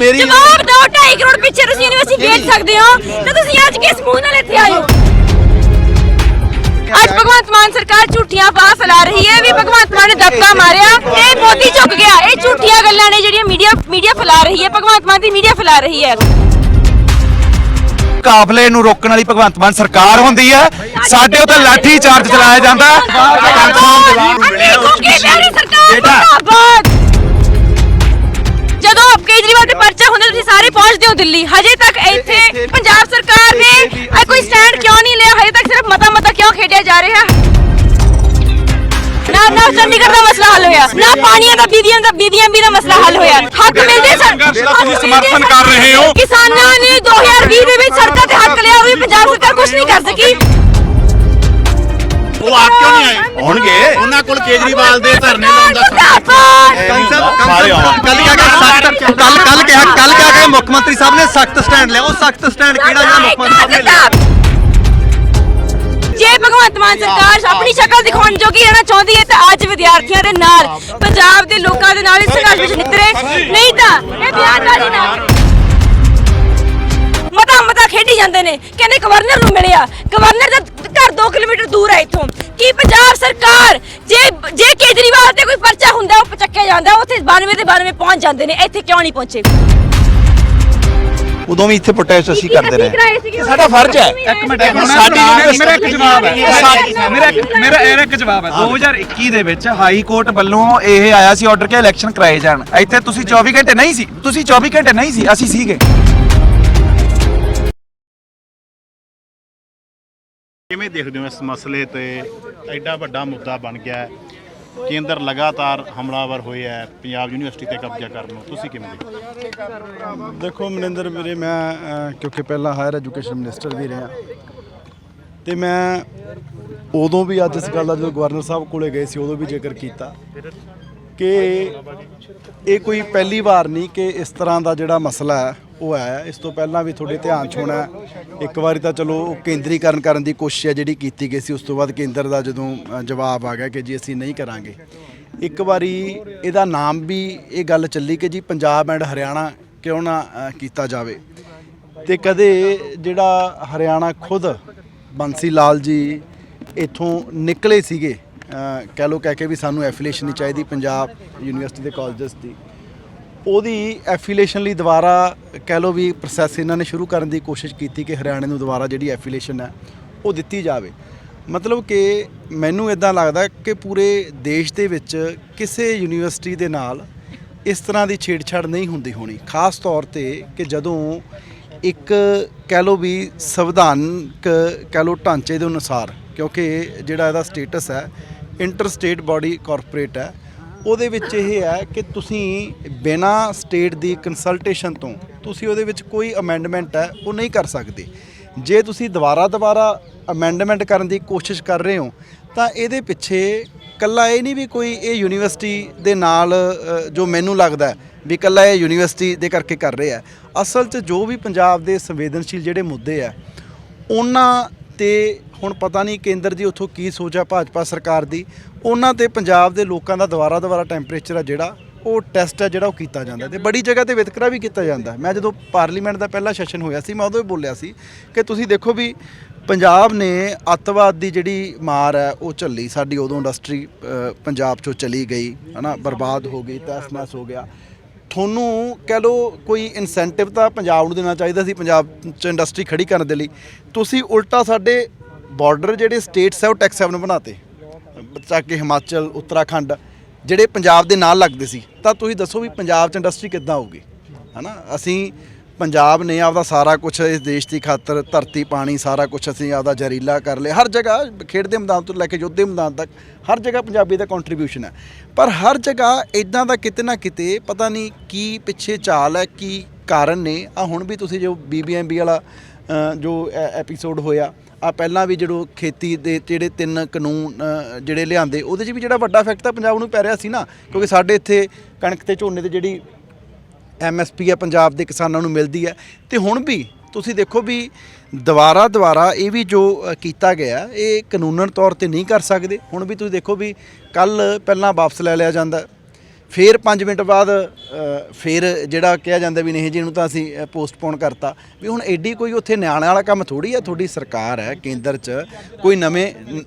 ਮੇਰੀ ਜਵਾਬ ਦਿਓ 2.5 ਕਰੋੜ ਪਿੱਛੇ ਤੁਸੀਂ ਯੂਨੀਵਰਸਿਟੀ ਵੇਚ ਸਕਦੇ ਹੋ। ਤੇ ਤੁਸੀਂ ਅੱਜ ਕਿਸ ਮੂੰਹ ਨਾਲ ਇੱਥੇ ਆਏ ਹੋ? ਅੱਜ ਭਗਵੰਤ ਮਾਨ ਸਰਕਾਰ ਝੂਠੀਆਂ ਬਾਹ ਫੈਲਾ ਰਹੀ ਹੈ ਵੀ ਭਗਵੰਤ ਮਾਨ ਨੇ ਦਬਕਾ ਮਾਰਿਆ। ਇਹ ਮੋਦੀ ਝੁਕ ਗਿਆ। ਇਹ ਝੂਠੀਆਂ ਗੱਲਾਂ ਨੇ ਜਿਹੜੀਆਂ ਮੀਡੀਆ ਮੀਡੀਆ ਫੈਲਾ ਰਹੀ ਹੈ। ਭਗਵੰਤ ਮਾਨ ਦੀ ਮੀਡੀਆ ਫੈਲਾ ਰਹੀ ਹੈ। ਕਾਫਲੇ ਨੂੰ ਰੋਕਣ ਵਾਲੀ ਭਗਵੰਤ ਮਾਨ ਸਰਕਾਰ ਹੁੰਦੀ ਹੈ। ਸਾਡੇ ਉੱਤੇ ਲਾਠੀ ਚਾਰਜ ਚਲਾਇਆ ਜਾਂਦਾ ਸਰਕਾਰ। ਮੁਰਦਾਬਾਦ। ਜਦੋਂ ਕੇਜਰੀਵਾਲ ਤੇ ਪਰਚਾ ਹੁੰਦਾ ਤੁਸੀਂ ਸਾਰੇ ਪਹੁੰਚਦੇ ਹੋ ਦਿੱਲੀ। ਹਜੇ ਤੱਕ ਇੱਥੇ ਪੰਜਾਬ ਸਰਕਾਰ ਨੇ ਇਹ ਕੋਈ ਸਟੈਂਡ ਕਿਉਂ ਨਹੀਂ ਲਿਆ? ਹਜੇ ਤੱਕ ਸਿਰਫ ਮਤਾ ਮਤਾ ਕਿਉਂ ਖੇਡਿਆ ਜਾ ਰਿਹਾ? ਨਾ ਨਾ ਚੰਡੀਗੜ੍ਹ ਦਾ ਮਸਲਾ ਹੱਲ ਹੋਇਆ। ਨਾ ਪਾਣੀਆਂ ਦਾ ਬੀਬੀਆਂ ਦਾ ਬੀਬੀਆਂ ਵੀ ਦਾ ਮਸਲਾ ਹੱਲ ਹੋਇਆ। ਹੱਕ ਮਿਲਦੇ ਦਾ ਤੁਸੀਂ ਸਮਰਥਨ ਕਰ ਰਹੇ ਹੋ। ਕਿਸਾਨਾਂ ਨੇ 2020 ਦੇ ਵਿੱਚ ਸੜਕਾਂ ਤੇ ਹੱਕ ਲਿਆ ਵੀ ਪੰਜਾਬ ਸਰਕਾਰ ਕੁਝ ਨਹੀਂ ਕਰ ਸਕੀ। ਉਹ ਆਪ ਕਿਉਂ ਨਹੀਂ ਆਏ? ਹੋਣਗੇ ਉਹਨਾਂ ਕੋਲ ਕੇਜਰੀਵਾਲ ਦੇ ਧਰਨੇ ਲਾਉਣ ਦਾ। ਕੱਲ ਕਿਹਾ ਗਿਆ ਸਖਤ ਕੱਲ ਕੱਲ ਕਿਹਾ ਕੱਲ ਕਿਹਾ ਗਿਆ ਮੁੱਖ ਮੰਤਰੀ ਸਾਹਿਬ ਨੇ ਸਖਤ ਸਟੈਂਡ ਲਿਆ। ਉਹ ਸਖਤ ਸਟੈਂਡ ਕਿਹੜਾ ਜਿਹੜਾ ਮੁੱਖ ਮੰਤਰੀ ਸਾਹਿਬ ਨੇ ਲਿਆ? ਜੇ ਭਗਵੰਤ ਮਾਨ ਸਰਕਾਰ ਆਪਣੀ ਸ਼ਕਲ ਦਿਖਾਉਣ ਜੋਗੀ ਰਹਿਣਾ ਚਾਹੁੰਦੀ ਹੈ ਤਾਂ ਅੱਜ ਵਿਦਿਆਰਥੀਆਂ ਦੇ ਨਾਲ ਪੰਜਾਬ ਦੇ ਲੋਕਾਂ ਦੇ ਨਾਲ ਇਸ ਸੰਘਰਸ਼ ਵਿੱਚ ਨਿਤਰੇ ਨਹੀਂ ਤਾਂ ਇਹ ਬਿਆਨਬਾਜ਼ੀ ਨਾ ਜਾਂਦੇ ਨੇ। ਕਹਿੰਦੇ ਗਵਰਨਰ ਨੂੰ ਮਿਲਿਆ। ਗਵਰਨਰ ਦਾ ਘਰ 2 ਕਿਲੋਮੀਟਰ ਦੂਰ ਹੈ ਇੱਥੋਂ। ਕੀ ਪੰਜਾਬ ਸਰਕਾਰ ਜੇ ਜੇ ਕੇਜਰੀਵਾਲ ਤੇ ਕੋਈ ਪਰਚਾ ਹੁੰਦਾ ਉਹ ਚੱਕਿਆ ਜਾਂਦਾ ਉੱਥੇ 92 ਦੇ 92 ਪਹੁੰਚ ਜਾਂਦੇ ਨੇ। ਇੱਥੇ ਕਿਉਂ ਨਹੀਂ ਪਹੁੰਚੇ? ਉਦੋਂ ਵੀ ਇੱਥੇ ਪ੍ਰੋਟੈਸਟ ਅਸੀਂ ਕਰਦੇ ਰਹੇ। ਸਾਡਾ ਫਰਜ਼ ਹੈ। ਇੱਕ ਮਿੰਟ ਸਾਡੀ ਮੇਰਾ ਇੱਕ ਜਵਾਬ ਹੈ। ਸਾਡੀ- ਮੇਰਾ ਮੇਰਾ ਇਹ ਇੱਕ ਜਵਾਬ ਹੈ। 2021 ਦੇ ਵਿੱਚ ਹਾਈ ਕੋਰਟ ਵੱਲੋਂ ਇਹ ਆਇਆ ਸੀ ਆਰਡਰ ਕਿ ਇਲੈਕਸ਼ਨ ਕਰਾਏ ਜਾਣ। ਇੱਥੇ ਤੁਸੀਂ 24 ਘੰਟੇ ਨਹੀਂ ਸੀ। ਤੁਸੀਂ 24 ਘੰਟੇ ਨਹੀਂ ਸੀ। ਅਸੀਂ ਸੀਗੇ। ਕਿਵੇਂ ਦੇਖਦੇ ਹੋ ਇਸ ਮਸਲੇ ਤੇ? ਐਡਾ ਵੱਡਾ ਮੁੱਦਾ ਬਣ ਗਿਆ ਹੈ। ਕੇਂਦਰ ਲਗਾਤਾਰ ਹਮਲਾਵਰ ਹੋਏ ਹੈ ਪੰਜਾਬ ਯੂਨੀਵਰਸਿਟੀ ਤੇ ਕਬਜ਼ਾ ਕਰਨ ਨੂੰ। ਤੁਸੀਂ ਕਿਵੇਂ ਦੇਖਦੇ ਹੋ? ਦੇਖੋ ਮਨਿੰਦਰ ਵੀਰੇ ਮੈਂ ਅਹ, ਕਿਉਂਕਿ ਪਹਿਲਾਂ ਹਾਇਰ ਐਜੂਕੇਸ਼ਨ ਮਿਨਿਸਟਰ ਵੀ ਰਿਹਾ। ਤੇ ਮੈਂ ਉਦੋਂ ਵੀ ਅੱਜ ਇਸ ਗੱਲ ਦਾ ਜਦੋਂ ਗਵਰਨਰ ਸਾਹਿਬ ਕੋਲੇ ਗਏ ਸੀ ਉਦੋਂ ਵੀ ਜ਼ਿਕਰ ਕੀਤਾ ਕਿ ਇਹ ਕੋਈ ਪਹਿਲੀ ਵਾਰ ਨਹੀਂ ਕਿ ਇਸ ਤਰ੍ਹਾਂ ਦਾ ਜਿਹੜਾ ਮਸਲਾ ਹੈ ਉਹ ਆਇਆ ਹੈ। ਇਸ ਤੋਂ ਪਹਿਲਾਂ ਵੀ ਤੁਹਾਡੇ ਧਿਆਨ 'ਚ ਹੋਣਾ ਇੱਕ ਵਾਰੀ ਤਾਂ ਚਲੋ ਉਹ ਕੇਂਦਰੀਕਰਨ ਕਰਨ ਦੀ ਕੋਸ਼ਿਸ਼ ਹੈ ਜਿਹੜੀ ਕੀਤੀ ਗਈ ਸੀ, ਉਸ ਤੋਂ ਬਾਅਦ ਕੇਂਦਰ ਦਾ ਜਦੋਂ ਜਵਾਬ ਆ ਗਿਆ ਕਿ ਜੀ ਅਸੀਂ ਨਹੀਂ ਕਰਾਂਗੇ। ਇੱਕ ਵਾਰੀ ਇਹਦਾ ਨਾਮ ਵੀ ਇਹ ਗੱਲ ਚੱਲੀ ਕਿ ਜੀ ਪੰਜਾਬ ਐਂਡ ਹਰਿਆਣਾ ਕਿਉਂ ਨਾ ਕੀਤਾ ਜਾਵੇ। ਤੇ ਕਦੇ ਜਿਹੜਾ ਹਰਿਆਣਾ ਖੁਦ ਬੰਸੀ ਲਾਲ ਜੀ ਇੱਥੋਂ ਨਿਕਲੇ ਸੀਗੇ ਕਹਿ ਲੋ ਕਹਿ ਕੇ ਵੀ ਸਾਨੂੰ ਐਫੀਲੀਏਸ਼ਨ ਨਹੀਂ ਚਾਹੀਦੀ ਪੰਜਾਬ ਯੂਨੀਵਰਸਿਟੀ ਦੇ ਕਾਲਜਸ ਦੀ। ਉਹਦੀ ਐਫੀਲੀਏਸ਼ਨ ਲਈ ਦੁਬਾਰਾ ਕਹਿ ਲੋ ਵੀ ਪ੍ਰੋਸੈਸ ਇਹਨਾਂ ਨੇ ਸ਼ੁਰੂ ਕਰਨ ਦੀ ਕੋਸ਼ਿਸ਼ ਕੀਤੀ ਕਿ ਹਰਿਆਣੇ ਨੂੰ ਦੁਬਾਰਾ ਜਿਹੜੀ ਐਫੀਲੀਏਸ਼ਨ ਹੈ ਉਹ ਦਿੱਤੀ ਜਾਵੇ। ਮਤਲਬ ਕਿ ਮੈਨੂੰ ਇਦਾਂ ਲੱਗਦਾ ਕਿ ਪੂਰੇ ਦੇਸ਼ ਦੇ ਵਿੱਚ ਕਿਸੇ ਯੂਨੀਵਰਸਿਟੀ ਦੇ ਨਾਲ ਇਸ ਤਰ੍ਹਾਂ ਦੀ ਛੇੜਛਾੜ ਨਹੀਂ ਹੁੰਦੀ ਹੋਣੀ। ਖਾਸ ਤੌਰ ਤੇ ਕਿ ਜਦੋਂ ਇੱਕ ਕਹਿ ਲੋ ਵੀ ਸੰਵਿਧਾਨਕ ਕਹਿ ਲੋ ਢਾਂਚੇ ਦੇ ਅਨੁਸਾਰ, ਕਿਉਂਕਿ ਜਿਹੜਾ ਇਹਦਾ ਸਟੇਟਸ ਹੈ ਇੰਟਰ ਸਟੇਟ ਬਾਡੀ ਕਾਰਪੋਰੇਟ ਹੈ ਉਹਦੇ ਵਿੱਚ ਇਹ ਹੈ ਕਿ ਤੁਸੀਂ ਬਿਨਾ ਸਟੇਟ ਦੀ ਕੰਸਲਟੇਸ਼ਨ ਤੋਂ ਤੁਸੀਂ ਉਹਦੇ ਵਿੱਚ ਕੋਈ ਅਮੈਂਡਮੈਂਟ ਹੈ, ਉਹ ਨਹੀਂ ਕਰ ਸਕਦੇ। ਜੇ ਤੁਸੀਂ ਦੁਬਾਰਾ ਦੁਬਾਰਾ ਅਮੈਂਡਮੈਂਟ ਕਰਨ ਦੀ ਕੋਸ਼ਿਸ਼ ਕਰ ਰਹੇ ਹੋ, ਤਾਂ ਇਹਦੇ ਪਿੱਛੇ ਕੱਲਾ ਇਹ ਨਹੀਂ ਵੀ ਕੋਈ ਇਹ ਯੂਨੀਵਰਸਿਟੀ ਦੇ ਨਾਲ ਜੋ ਮੈਨੂੰ ਲੱਗਦਾ ਵੀ ਕੱਲਾ ਇਹ ਯੂਨੀਵਰਸਿਟੀ ਦੇ ਕਰਕੇ ਕਰ ਰਹੇ ਆ ਅਸਲ 'ਚ ਜੋ ਵੀ ਪੰਜਾਬ ਦੇ ਸੰਵੇਦਨਸ਼ੀਲ ਜਿਹੜੇ ਮੁੱਦੇ ਆ ਉਹਨਾਂ ਤੇ ਹੁਣ ਪਤਾ ਨਹੀਂ ਕੇਂਦਰ ਦੀ ਉੱਥੋਂ ਕੀ ਸੋਚ ਆ ਭਾਜਪਾ ਸਰਕਾਰ ਦੀ। ਉਹਨਾਂ ਤੇ ਪੰਜਾਬ ਦੇ ਲੋਕਾਂ ਦਾ ਦੁਬਾਰਾ ਦੁਬਾਰਾ ਟੈਂਪਰੇਚਰ ਆ ਜਿਹੜਾ, ਉਹ ਟੈਸਟ ਹੈ ਜਿਹੜਾ ਉਹ ਕੀਤਾ ਜਾਂਦਾ। ਤੇ ਬੜੀ ਜਗ੍ਹਾ ਤੇ ਵਿਤਕਰਾ ਵੀ ਕੀਤਾ ਜਾਂਦਾ। ਮੈਂ ਜਦੋਂ ਪਾਰਲੀਮੈਂਟ ਦਾ ਪਹਿਲਾ ਸੈਸ਼ਨ ਹੋਇਆ ਸੀ, ਮੈਂ ਉਦੋਂ ਵੀ ਬੋਲਿਆ ਸੀ ਕਿ ਤੁਸੀਂ ਦੇਖੋ ਵੀ ਪੰਜਾਬ ਨੇ ਅੱਤਵਾਦ ਦੀ ਜਿਹੜੀ ਮਾਰ ਹੈ ਉਹ ਝੱਲੀ ਸਾਡੀ। ਉਦੋਂ ਇੰਡਸਟਰੀ ਪੰਜਾਬ ਚੋਂ ਚਲੀ ਗਈ, ਹਨਾ, ਬਰਬਾਦ ਹੋ ਗਈ ਤਹਿਸ-ਨਹਿਸ ਹੋ ਗਿਆ। ਤੁਹਾਨੂੰ ਕਹਿ ਲਓ ਕੋਈ ਇਨਸੈਂਟਿਵ ਤਾਂ ਪੰਜਾਬ ਨੂੰ ਦੇਣਾ ਚਾਹੀਦਾ ਸੀ, ਪੰਜਾਬ 'ਚ ਇੰਡਸਟਰੀ ਖੜੀ ਕਰਨ ਦੇ ਲਈ। ਤੁਸੀਂ ਉਲਟਾ ਸਾਡੇ ਬਾਰਡਰ ਜਿਹੜੇ ਸਟੇਟਸ ਹੈ ਉਹ ਟੈਕਸ ਹੈਵਨ ਬਣਾਤੇ। ਚੱਕ ਕੇ ਹਿਮਾਚਲ, ਉੱਤਰਾਖੰਡ, ਜਿਹੜੇ ਪੰਜਾਬ ਦੇ ਨਾਲ ਲੱਗਦੇ ਸੀ। ਤਾਂ ਤੁਸੀਂ ਦੱਸੋ ਵੀ ਪੰਜਾਬ 'ਚ ਇੰਡਸਟਰੀ ਕਿੱਦਾਂ ਆਊਗੀ ਹਨਾ? ਅਸੀਂ ਪੰਜਾਬ ਨੇ ਆਪਦਾ ਸਾਰਾ ਕੁਝ ਇਸ ਦੇਸ਼ ਦੀ ਖਾਤਰ, ਧਰਤੀ, ਪਾਣੀ, ਸਾਰਾ ਕੁਝ ਅਸੀਂ ਆਪਦਾ ਜ਼ਹਿਰੀਲਾ ਕਰ ਲਿਆ। ਹਰ ਜਗ੍ਹਾ ਖੇਡ ਦੇ ਮੈਦਾਨ ਤੋਂ ਲੈ ਕੇ ਯੁੱਧ ਦੇ ਮੈਦਾਨ ਤੱਕ, ਹਰ ਜਗ੍ਹਾ ਪੰਜਾਬੀ ਦਾ ਕੰਟਰੀਬਿਊਸ਼ਨ ਹੈ। ਪਰ ਹਰ ਜਗ੍ਹਾ ਇਦਾਂ ਦਾ ਕਿਤੇ ਨਾ ਕਿਤੇ ਪਤਾ ਨਹੀਂ ਕੀ ਪਿੱਛੇ ਚਾਲ ਹੈ, ਕੀ ਕਾਰਨ ਨੇ। ਆ ਹੁਣ ਵੀ ਤੁਸੀਂ ਜੋ ਬੀਬੀਐਮਬੀ ਵਾਲਾ ਜੋ ਐਪੀਸੋਡ ਹੋਇਆ ਆ ਪਹਿਲਾਂ ਵੀ ਜਿਹੜੋ ਖੇਤੀ ਦੇ ਜਿਹੜੇ ਤਿੰਨ ਕਾਨੂੰਨ ਜਿਹੜੇ ਲਿਆਂਦੇ, ਉਹਦੇ 'ਚ ਵੀ ਜਿਹੜਾ ਵੱਡਾ ਇਫੈਕਟ ਤਾਂ ਪੰਜਾਬ ਨੂੰ ਪੈ ਰਿਹਾ ਸੀ ਨਾ, ਕਿਉਂਕਿ ਸਾਡੇ ਇੱਥੇ ਕਣਕ ਤੇ ਝੋਨੇ ਤੇ ਜਿਹੜੀ ਐਮਐਸਪੀ ਹੈ ਪੰਜਾਬ ਦੇ ਕਿਸਾਨਾਂ ਨੂੰ ਮਿਲਦੀ ਹੈ। ਤੇ ਹੁਣ ਵੀ ਤੁਸੀਂ ਦੇਖੋ ਵੀ ਦੁਬਾਰਾ ਦੁਬਾਰਾ ਇਹ ਵੀ ਜੋ ਕੀਤਾ ਗਿਆ, ਇਹ ਕਾਨੂੰਨਨ ਤੌਰ ਤੇ ਨਹੀਂ ਕਰ ਸਕਦੇ। ਹੁਣ ਵੀ ਤੁਸੀਂ ਦੇਖੋ ਵੀ ਕੱਲ ਪਹਿਲਾਂ ਵਾਪਸ ਲੈ ਲਿਆ ਜਾਂਦਾ। ਫਿਰ 5 ਮਿੰਟ ਬਾਅਦ ਫਿਰ ਜਿਹੜਾ ਕਿਹਾ ਜਾਂਦਾ ਵੀ ਨਹੀਂ ਜੀ ਇਹਨੂੰ ਤਾਂ ਅਸੀਂ ਪੋਸਟਪੋਨ ਕਰਤਾ। ਵੀ ਹੁਣ ਐਡੀ ਕੋਈ ਉੱਥੇ ਨਿਆਣੇ ਵਾਲਾ ਕੰਮ ਥੋੜੀ ਆ, ਤੁਹਾਡੀ ਸਰਕਾਰ ਹੈ ਕੇਂਦਰ 'ਚ, ਕੋਈ ਨਵੇਂ ਨ-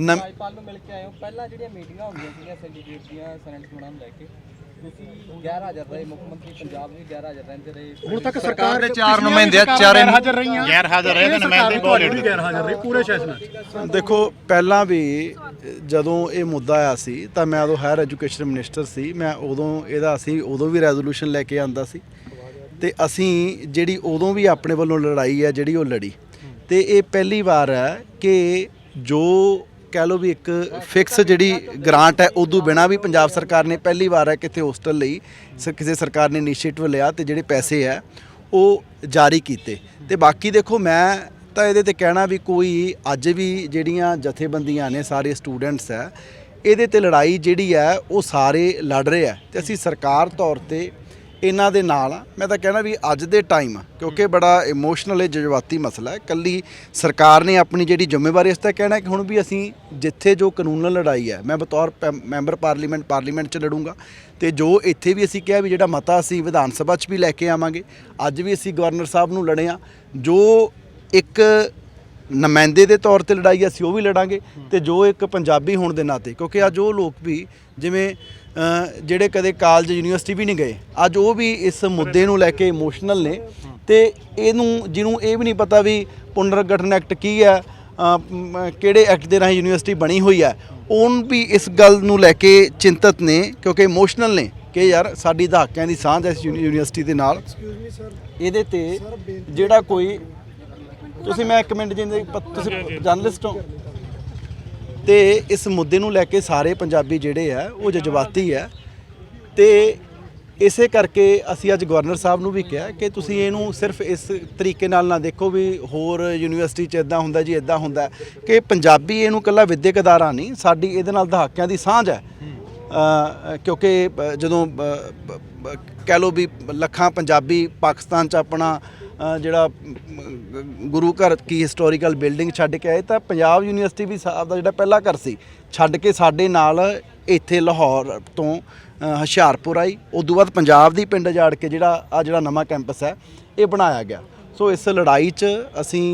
ਨਵ- ਨੂੰ ਮਿਲ ਕੇ ਆਏ ਹੋ। ਪਹਿਲਾਂ ਜਿਹੜੀਆਂ ਮੀਟਿੰਗਾਂ ਹੁੰਦੀਆਂ ਸੀਗੀਆਂ ਸਿੰਡੀਕੇਟ ਦੀਆਂ ਸੈਨੇਟ ਚੋਣਾਂ ਲੈ ਕੇ। ਤੁਸੀਂ ਗੈਰ ਹਾਜ਼ਰ ਰਹੇ ਮੁੱਖ ਮੰਤਰੀ ਪੰਜਾਬ ਵੀ ਗੈਰ ਹਾਜ਼ਰ ਰਹਿੰਦੇ ਰਹੇ। ਹੁਣ ਤੱਕ ਸਰਕਾਰ ਦੇ ਚਾਰ ਨੁਮਾਇੰਦੇ ਆ ਚਾਰੇ ਨੂੰ ਗੈਰ ਹਾਜ਼ਰ ਰਹੇ ਤੇ ਨੁਮਾਇੰਦੇ ਬਹੁਤ ਲੇਟ ਗੈਰ ਹਾਜ਼ਰ ਰਹੀ ਪੂਰੇ ਸੈਸ਼ਨ 'ਚ ਦੇਖੋ ਪਹਿਲਾਂ ਵੀ ਜਦੋਂ ਇਹ ਮੁੱਦਾ ਆਇਆ ਸੀ ਤਾਂ ਮੈਂ ਉਦੋਂ ਹਾਇਰ ਐਜੂਕੇਸ਼ਨ ਮਿਨਿਸਟਰ ਸੀ। ਮੈਂ ਉਦੋਂ ਇਹਦਾ ਅਸੀਂ ਉਦੋਂ ਵੀ ਰੈਜ਼ੋਲੂਸ਼ਨ ਲੈ ਕੇ ਆਂਦਾ ਸੀ। ਤੇ ਅਸੀਂ ਜਿਹੜੀ ਉਦੋਂ ਵੀ ਆਪਣੇ ਵੱਲੋਂ ਲੜਾਈ ਹੈ ਜਿਹੜੀ ਉਹ ਲੜੀ। ਤੇ ਇਹ ਪਹਿਲੀ ਵਾਰ ਹੈ ਕਿ ਜੋ ਕਹਿ ਲਓ ਵੀ ਇੱਕ ਫਿਕਸ ਜਿਹੜੀ ਗ੍ਰਾਂਟ ਹੈ ਉਦੋਂ ਬਿਨਾ ਵੀ ਪੰਜਾਬ ਸਰਕਾਰ ਨੇ ਪਹਿਲੀ ਵਾਰ ਹੈ ਕਿਤੇ ਹੋਸਟਲ ਲਈ ਸ- ਕਿਸੇ ਸਰਕਾਰ ਨੇ ਇਨੀਸ਼ੀਏਟਿਵ ਲਿਆ ਤੇ ਜਿਹੜੇ ਪੈਸੇ ਹੈ, ਉਹ ਜਾਰੀ ਕੀਤੇ। ਤੇ ਬਾਕੀ ਦੇਖੋ, ਮੈਂ ਤਾਂ ਇਹਦੇ ਤੇ ਕਹਿਣਾ ਵੀ ਕੋਈ ਅੱਜ ਵੀ ਜਿਹੜੀਆਂ ਜਥੇਬੰਦੀਆਂ ਨੇ, ਸਾਰੇ ਸਟੂਡੈਂਟਸ ਹੈ, ਇਹਦੇ ਤੇ ਲੜਾਈ ਜਿਹੜੀ ਹੈ, ਉਹ ਸਾਰੇ ਲੜ ਰਹੇ ਆ ਤੇ ਅਸੀਂ ਸਰਕਾਰ ਤੌਰ ਤੇ ਇਹਨਾਂ ਦੇ ਨਾਲ ਮੈਂ ਤਾਂ ਕਹਿਣਾ ਵੀ ਅੱਜ ਦੇ ਟਾਈਮ ਕਿਉਂਕਿ ਬੜਾ ਇਮੋਸ਼ਨਲ ਹੈ ਜਜ਼ਬਾਤੀ ਮਸਲਾ ਹੈ। ਕੱਲੀ ਸਰਕਾਰ ਨੇ ਆਪਣੀ ਜਿਹੜੀ ਜ਼ਿੰਮੇਵਾਰੀ ਇਸ ਤੇ ਕਹਿਣਾ ਕਿ ਹੁਣ ਵੀ ਅਸੀਂ ਜਿੱਥੇ ਜੋ ਕਾਨੂੰਨ ਲੜਾਈ ਹੈ ਮੈਂ ਬਤੌਰ ਮੈਂਬਰ ਪਾਰਲੀਮੈਂਟ ਪਾਰਲੀਮੈਂਟ 'ਚ ਲੜੂੰਗਾ। ਤੇ ਜੋ ਇੱਥੇ ਵੀ ਅਸੀਂ ਕਿਹਾ ਵੀ ਜਿਹੜਾ ਮਤਾ ਅਸੀਂ ਵਿਧਾਨ ਸਭਾ 'ਚ ਵੀ ਲੈ ਕੇ ਆਵਾਂਗੇ ਅੱਜ ਵੀ ਅਸੀਂ ਗਵਰਨਰ ਸਾਹਿਬ ਨੂੰ ਲੜੇ ਆ ਜੋ ਇੱਕ ਨੁਮਾਇੰਦੇ ਦੇ ਤੌਰ ਤੇ ਲੜਾਈ ਅਸੀਂ ਉਹ ਵੀ ਲੜਾਂਗੇ ਤੇ ਜੋ ਇੱਕ ਪੰਜਾਬੀ ਹੋਣ ਦੇ ਨਾਤੇ ਕਿਉਂਕਿ ਅੱਜ ਉਹ ਲੋਕ ਵੀ ਜਿਵੇਂ ਜਿਹੜੇ ਕਦੇ ਕਾਲਜ ਯੂਨੀਵਰਸਿਟੀ ਵੀ ਨਹੀਂ ਗਏ ਅੱਜ ਉਹ ਵੀ ਇਸ ਮੁੱਦੇ ਨੂੰ ਲੈ ਕੇ ਇਮੋਸ਼ਨਲ ਨੇ ਤੇ ਇਹਨੂੰ ਜਿਹਨੂੰ ਇਹ ਵੀ ਨਹੀਂ ਪਤਾ ਵੀ ਪੁਨਰਗਠਨ ਐਕਟ ਕੀ ਹੈ ਕਿਹੜੇ ਐਕਟ ਦੇ ਰਾਹੀਂ ਯੂਨੀਵਰਸਿਟੀ ਬਣੀ ਹੋਈ ਹੈ ਉਹਨ ਵੀ ਇਸ ਗੱਲ ਨੂੰ ਲੈ ਕੇ ਚਿੰਤਤ ਨੇ ਕਿਉਂਕਿ ਇਮੋਸ਼ਨਲ ਨੇ ਕਿ ਯਾਰ ਸਾਡੀ ਦਹਾਕਿਆਂ ਦੀ ਸਾਂਝ ਇਸ ਯੂਨੀ- ਯੂਨੀਵਰਸਿਟੀ ਦੇ ਨਾਲ। ਇਹਦੇ ਤੇ ਜਿਹੜਾ ਕੋਈ ਤੁਸੀਂ ਮੈਂ ਇੱਕ ਮਿੰਟ ਜਿੰਦੇ ਤੁਸੀਂ ਜਰਨਲਿਸਟ ਹੋ। ਤੇ ਇਸ ਮੁੱਦੇ ਨੂੰ ਲੈ ਕੇ ਸਾਰੇ ਪੰਜਾਬੀ ਜਿਹੜੇ ਆ ਉਹ ਜਜ਼ਬਾਤੀ ਹੈ ਤੇ ਇਸੇ ਕਰਕੇ ਅਸੀਂ ਅੱਜ ਗਵਰਨਰ ਸਾਹਿਬ ਨੂੰ ਵੀ ਕਿਹਾ ਕਿ ਤੁਸੀਂ ਇਹਨੂੰ ਸਿਰਫ ਇਸ ਤਰੀਕੇ ਨਾਲ ਨਾ ਦੇਖੋ ਵੀ ਹੋਰ ਯੂਨੀਵਰਸਿਟੀ 'ਚ ਇਦਾਂ ਹੁੰਦਾ ਜੀ ਇਦਾਂ ਹੁੰਦਾ। ਕਿ ਪੰਜਾਬੀ ਇਹਨੂੰ ਕੱਲਾ ਵਿਦਿਅਕ ਅਦਾਰਾ ਨਹੀਂ ਸਾਡੀ ਇਹਦੇ ਨਾਲ ਦਹਾਕਿਆਂ ਦੀ ਸਾਂਝ ਹੈ। ਕਿਉਂਕਿ ਜਦੋਂ ਕਹਿ ਲਓ ਵੀ ਲੱਖਾਂ ਪੰਜਾਬੀ ਪਾਕਿਸਤਾਨ 'ਚ ਆਪਣਾ ਜਿਹੜਾ ਗੁਰੂ ਘਰ ਕੀ ਹਿਸਟੋਰੀਕਲ ਬਿਲਡਿੰਗ ਛੱਡ ਕੇ ਆਏ ਤਾਂ ਪੰਜਾਬ ਯੂਨੀਵਰਸਿਟੀ ਵੀ ਸਾਹਿਬ ਦਾ ਜਿਹੜਾ ਪਹਿਲਾ ਘਰ ਸੀ ਛੱਡ ਕੇ ਸਾਡੇ ਨਾਲ ਇੱਥੇ ਲਾਹੌਰ ਤੋਂ ਅ, ਹੁਸ਼ਿਆਰਪੁਰ ਆਈ। ਤੋਂ ਬਾਅਦ ਪੰਜਾਬ ਦੀ ਪਿੰਡ ਜਾੜ ਕੇ ਜਿਹੜਾ ਆ ਜਿਹੜਾ ਨਵਾਂ ਕੈਂਪਸ ਹੈ ਇਹ ਬਣਾਇਆ ਗਿਆ। ਸੋ ਇਸ ਲੜਾਈ 'ਚ ਅਸੀਂ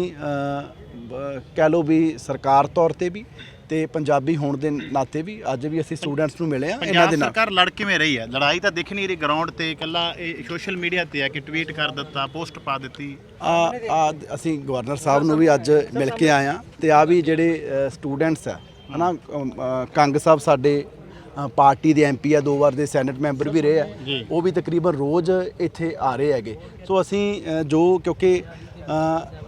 ਕਹਿ ਲਓ ਵੀ ਸਰਕਾਰ ਤੌਰ ਤੇ ਵੀ ਤੇ ਪੰਜਾਬੀ ਹੋਣ ਦੇ ਨਾਤੇ ਵੀ ਅੱਜ ਵੀ ਅਸੀਂ ਸਟੂਡੈਂਟਸ ਨੂੰ ਮਿਲੇ ਆ ਇਹਨਾਂ ਪੰਜਾਬ ਦੇ ਨਾਲ। ਸਰਕਾਰ ਲੜ ਕਿਵੇਂ ਰਹੀ ਹੈ? ਲੜਾਈ ਤਾਂ ਦਿਖ ਨਹੀਂ ਰਹੀ ਗਰਾਊਂਡ ਤੇ ਇਕੱਲਾ ਇਹ ਸੋਸ਼ਲ ਮੀਡੀਆ ਤੇ ਹੈ ਕਿ ਟਵੀਟ ਕਰ ਦਿੱਤਾ ਪੋਸਟ ਪਾ ਦਿੱਤੀ। ਆ ਆ ਅਸੀਂ ਗਵਰਨਰ ਸਾਹਿਬ ਨੂੰ ਵੀ ਅੱਜ ਮਿਲ ਕੇ ਆਏ ਆ ਤੇ ਆ ਵੀ ਜਿਹੜੇ ਸਟੂਡੈਂਟਸ ਆ ਹਨਾ ਅਮ, ਅ, ਕੰਗ ਸਾਹਿਬ ਸਾਡੇ ਅ, ਪਾਰਟੀ ਦੇ ਐਮਪੀ ਆ ਦੋ ਵਾਰ ਦੇ ਸੈਨੇਟ ਮੈਂਬਰ ਵੀ ਰਹੇ ਆ ਉਹ ਵੀ ਤਕਰੀਬਨ ਰੋਜ਼ ਇੱਥੇ ਆ ਰਹੇ ਹੈਗੇ। ਸੋ ਅਸੀਂ ਅ, ਜੋ ਕਿਉਂਕਿ ਅ,